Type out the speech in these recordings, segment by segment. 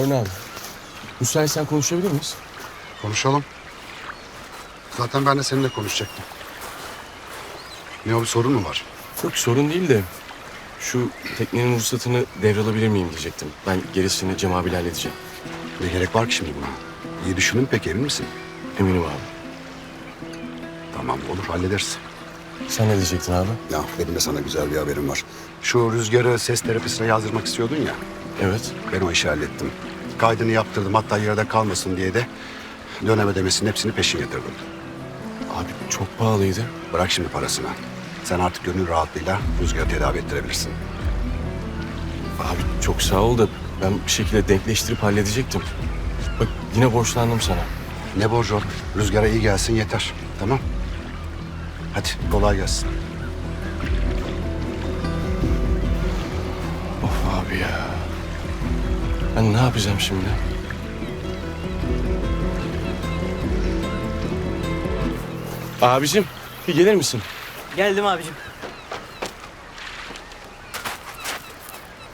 Harun abi. Müsaitsen konuşabilir miyiz? Konuşalım. Zaten ben de seninle konuşacaktım. Ne o bir sorun mu var? Yok sorun değil de şu teknenin ruhsatını devralabilir miyim diyecektim. Ben gerisini Cem abiyle halledeceğim. Ne gerek var ki şimdi buna? İyi düşündün peki emin misin? Eminim abi. Tamam olur hallederiz. Sen ne diyecektin abi? Ya benim de sana güzel bir haberim var. Şu rüzgarı ses terapisine yazdırmak istiyordun ya. Evet. Ben o işi hallettim. Kaydını yaptırdım hatta yerde kalmasın diye de dönem ödemesinin hepsini peşin yatırdım. Abi çok pahalıydı. Bırak şimdi parasını. Sen artık gönül rahatlığıyla rüzgarı tedavi ettirebilirsin. Abi çok sağ ol da ben bir şekilde denkleştirip halledecektim. Bak yine borçlandım sana. Ne borcu? Rüzgara iyi gelsin yeter. Tamam. Hadi kolay gelsin. Ben ne yapacağım şimdi? Abicim bir gelir misin? Geldim abicim.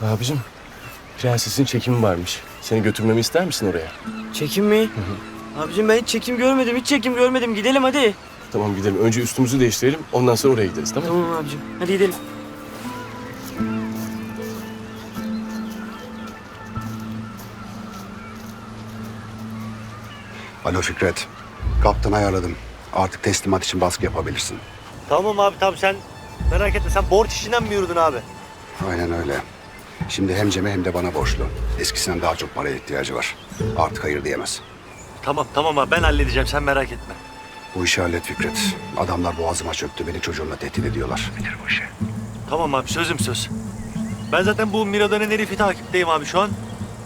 Abicim prensesin çekimi varmış. Seni götürmemi ister misin oraya? Çekim mi? Abicim ben hiç çekim görmedim, hiç çekim görmedim. Gidelim hadi. Tamam gidelim. Önce üstümüzü değiştirelim. Ondan sonra oraya gideriz tamam mı? Tamam abicim. Hadi gidelim. Alo Fikret. Kaptan ayarladım. Artık teslimat için baskı yapabilirsin. Tamam abi tamam sen merak etme sen borç işinden mi yürüdün abi? Aynen öyle. Şimdi hem Cem'e hem de bana borçlu. Eskisinden daha çok paraya ihtiyacı var. Artık hayır diyemez. Tamam tamam abi ben halledeceğim sen merak etme. Bu işi hallet Fikret. Adamlar boğazıma çöktü. Beni çocuğumla tehdit ediyorlar. Bitir bu işi. Tamam abi sözüm söz. Ben zaten bu Mira denen herifi takipteyim abi şu an.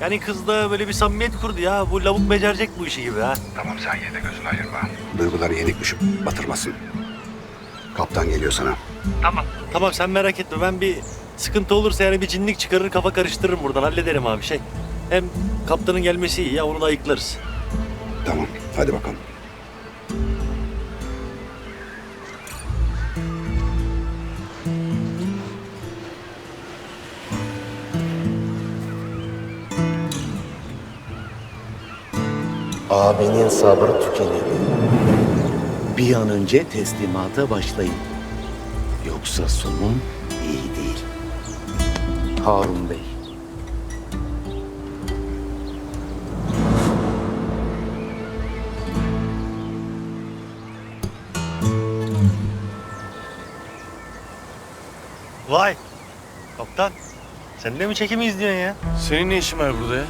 Yani kız da böyle bir samimiyet kurdu ya. Bu lavuk becerecek bu işi gibi ha. Tamam sen yine de gözünü ayırma. Duyguları yenik düşüp batırmasın. Kaptan geliyor sana. Tamam. Tamam sen merak etme ben bir sıkıntı olursa yani bir cinlik çıkarır kafa karıştırırım buradan hallederim abi şey. Hem kaptanın gelmesi iyi ya onu da ayıklarız. Tamam hadi bakalım. Abinin sabrı tükeniyor. Bir an önce teslimata başlayın. Yoksa sonun iyi değil. Harun Bey. Vay. Kaptan. Sen de mi çekimi izliyorsun ya? Senin ne işin var burada ya?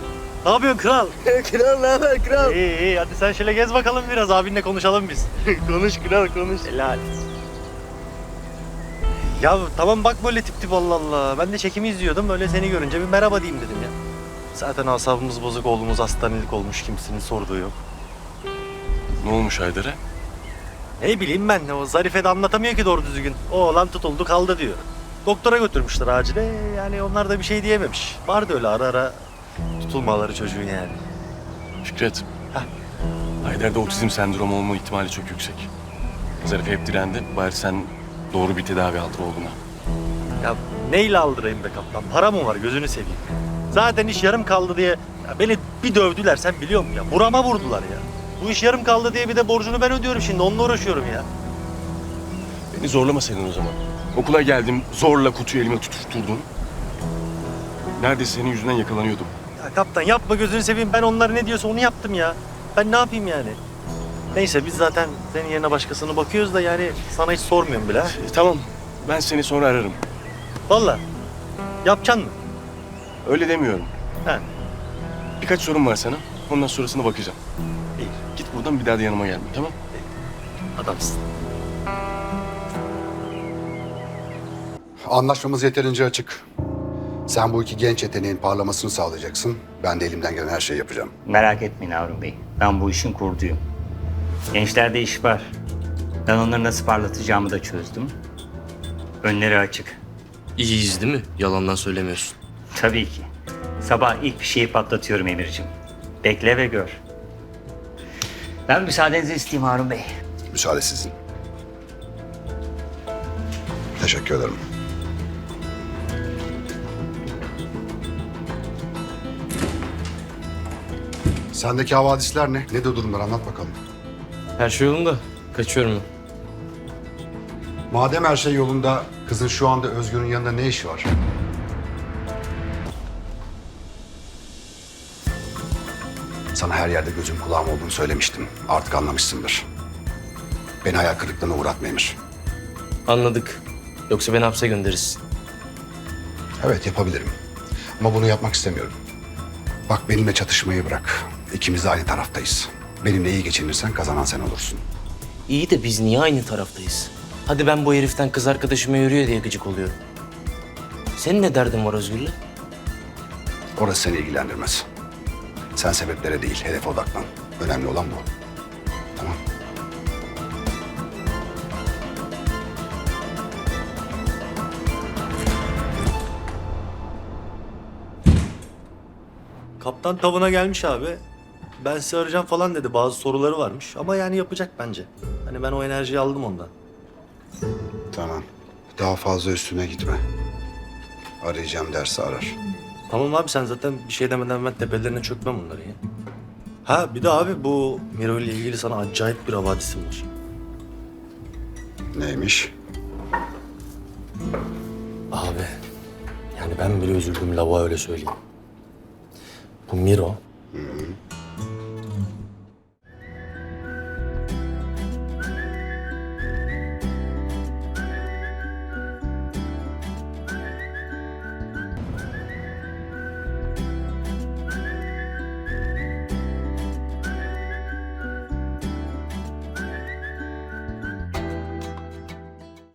Ne yapıyorsun kral? kral ne haber kral? İyi iyi hadi sen şöyle gez bakalım biraz abinle konuşalım biz. konuş kral konuş. Helal. Ya tamam bak böyle tip tip Allah Allah. Ben de çekimi izliyordum öyle seni görünce bir merhaba diyeyim dedim ya. Zaten asabımız bozuk oğlumuz hastanelik olmuş kimsenin sorduğu yok. Ne olmuş Haydar'a? Ne bileyim ben o Zarife de anlatamıyor ki doğru düzgün. Oğlan tutuldu kaldı diyor. Doktora götürmüşler acile yani onlar da bir şey diyememiş. Vardı öyle ara ara tutulmaları çocuğun yani. Fikret. Heh. Haydar'da otizm sendromu olma ihtimali çok yüksek. Zarife hep direndi. Bari sen doğru bir tedavi aldır oğluna. Ya neyle aldırayım be kaptan? Para mı var gözünü seveyim. Zaten iş yarım kaldı diye ya beni bir dövdüler sen biliyor musun ya? Burama vurdular ya. Bu iş yarım kaldı diye bir de borcunu ben ödüyorum şimdi onunla uğraşıyorum ya. Beni zorlamasaydın o zaman. Okula geldim, zorla kutuyu elime tuturdun. Neredeyse senin yüzünden yakalanıyordum. Ya kaptan yapma gözünü seveyim ben onlar ne diyorsa onu yaptım ya. Ben ne yapayım yani? Neyse biz zaten senin yerine başkasını bakıyoruz da yani sana hiç sormuyorum bile. ha. E, tamam, ben seni sonra ararım. Vallahi yapacaksın mı? Öyle demiyorum. He. Birkaç sorum var sana. Ondan sonrasına bakacağım. İyi. Git buradan bir daha da yanıma gelme, tamam? Adamsın. Anlaşmamız yeterince açık. Sen bu iki genç yeteneğin parlamasını sağlayacaksın. Ben de elimden gelen her şeyi yapacağım. Merak etmeyin Harun Bey. Ben bu işin kurduyum. Gençlerde iş var. Ben onları nasıl parlatacağımı da çözdüm. Önleri açık. İyiyiz değil mi? Yalandan söylemiyorsun. Tabii ki. Sabah ilk bir şeyi patlatıyorum Emir'cim. Bekle ve gör. Ben müsaadenizi isteyeyim Harun Bey. Müsaade sizin. Teşekkür ederim. Sendeki havadisler ne? Ne de durumlar anlat bakalım. Her şey yolunda. Kaçıyorum ben. Madem her şey yolunda, kızın şu anda Özgür'ün yanında ne işi var? Sana her yerde gözüm kulağım olduğunu söylemiştim. Artık anlamışsındır. Beni hayal kırıklığına uğratma Emir. Anladık. Yoksa beni hapse gönderirsin. Evet yapabilirim. Ama bunu yapmak istemiyorum. Bak benimle çatışmayı bırak. İkimiz de aynı taraftayız. Benimle iyi geçinirsen kazanan sen olursun. İyi de biz niye aynı taraftayız? Hadi ben bu heriften kız arkadaşıma yürüyor diye gıcık oluyorum. Senin ne derdin var Özgür'le? Orası seni ilgilendirmez. Sen sebeplere değil, hedefe odaklan. Önemli olan bu. Tamam. Kaptan tavına gelmiş abi. Ben sizi arayacağım falan dedi. Bazı soruları varmış. Ama yani yapacak bence. Hani ben o enerjiyi aldım ondan. Tamam. Daha fazla üstüne gitme. Arayacağım derse arar. Tamam abi sen zaten bir şey demeden ben tepelerine çökmem onları ya. Ha bir de abi bu Miro ile ilgili sana acayip bir havadisim var. Neymiş? Abi yani ben bile üzüldüm lava öyle söyleyeyim. Bu Miro